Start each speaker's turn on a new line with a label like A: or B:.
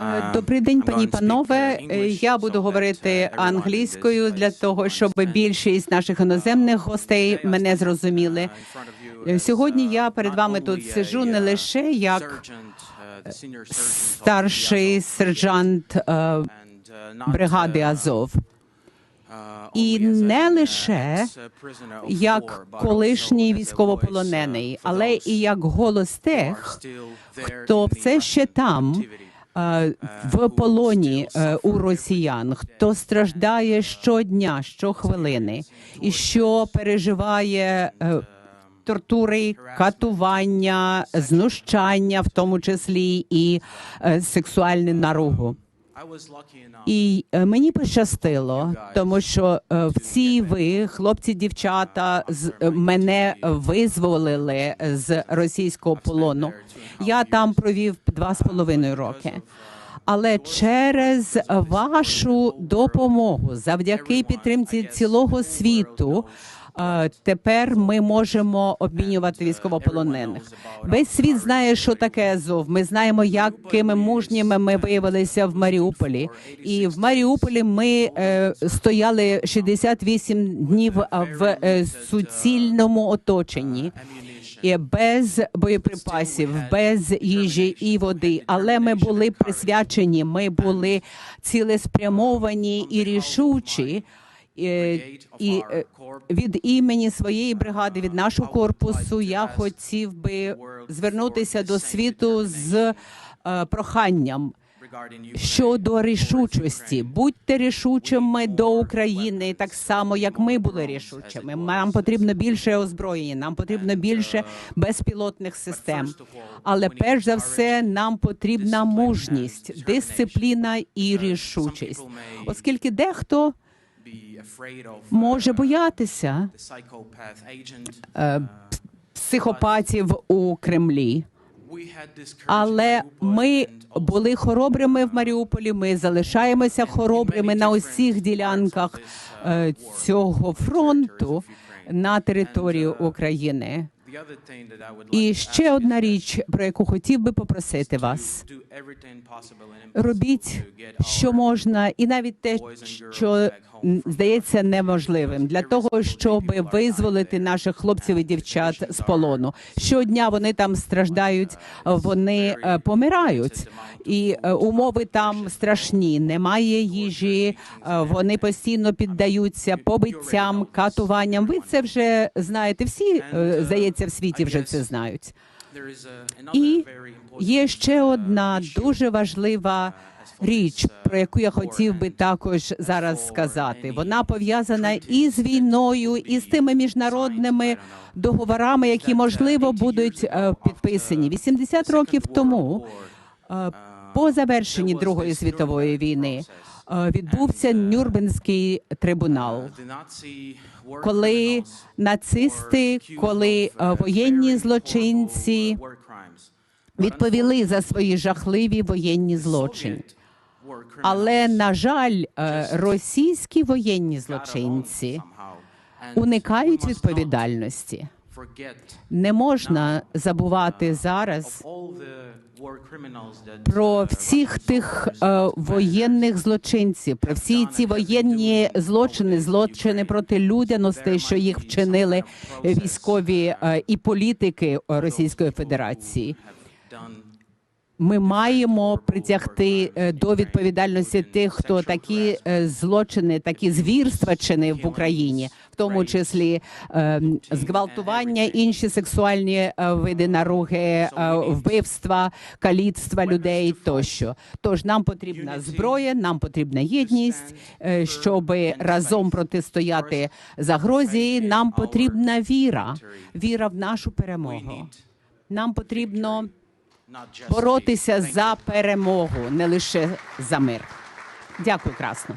A: Е, Добрий день, пані панове. Е, Я буду говорити англійською для того, щоб більшість наших іноземних гостей мене зрозуміли. Е, Сьогодні я перед вами тут сиджу не лише як старший сержант бригади Азов, і не лише як колишній військовополонений, але і як голос тих, хто все ще там. е, В полоні е, у росіян, хто страждає щодня, щохвилини, і що переживає е, тортури, катування, знущання, в тому числі і е, сексуальну наругу. І е, мені пощастило, тому що е, всі ви, хлопці, дівчата, з е, мене визволили з російського полону. Я там провів два з половиною роки. Але через вашу допомогу, завдяки підтримці цілого світу, тепер ми можемо обмінювати військовополонених. Весь світ знає, що таке Азов. Ми знаємо, якими мужніми ми виявилися в Маріуполі. І в Маріуполі ми е, стояли 68 днів в е, суцільному оточенні. І без боєприпасів, без їжі і води, але ми були присвячені. Ми були цілеспрямовані і рішучі. І, і е, від імені своєї бригади, від нашого корпусу, я хотів би звернутися до світу з е, проханням щодо рішучості. Будьте рішучими до України, так само як ми були рішучими. Нам потрібно більше озброєння, нам потрібно більше безпілотних систем. Але перш за все нам потрібна мужність, дисципліна і рішучість, оскільки дехто може боятися е, психопатів у Кремлі. Але ми були хоробрими в Маріуполі. Ми залишаємося хоробрими на усіх ділянках е, цього фронту на території України. І ще одна річ, про яку хотів би попросити вас: робіть, що можна, і навіть те, що здається неможливим, для того, щоб визволити наших хлопців і дівчат з полону. Щодня вони там страждають, вони е, помирають, і е, умови там страшні. Немає їжі, е, вони постійно піддаються побиттям, катуванням. Ви це вже знаєте. Всі е, здається в світі вже це знають. І є ще одна дуже важлива річ, про яку я хотів би також зараз сказати. Вона пов'язана і з війною, і з тими міжнародними договорами, які можливо будуть е, підписані 80 років тому. е, По завершенні Другої світової війни відбувся Нюрнберзький трибунал коли нацисти, коли е, воєнні злочинці відповіли за свої жахливі воєнні злочини. Але на жаль, е, російські воєнні злочинці уникають відповідальності. Не можна забувати зараз про всіх тих е, воєнних злочинців, про всі ці воєнні злочини, злочини проти людяності, що їх вчинили військові е, і політики Російської Федерації. Ми маємо притягти е, до відповідальності тих, хто такі злочини, такі звірства чинив в Україні, тому числі е, зґвалтування, інші сексуальні е, види наруги, е, вбивства, каліцтва людей тощо. Тож нам потрібна зброя, нам потрібна єдність, щоб разом протистояти загрозі. Нам потрібна віра, віра в нашу перемогу. Нам потрібно боротися за перемогу, не лише за мир. Дякую, красно.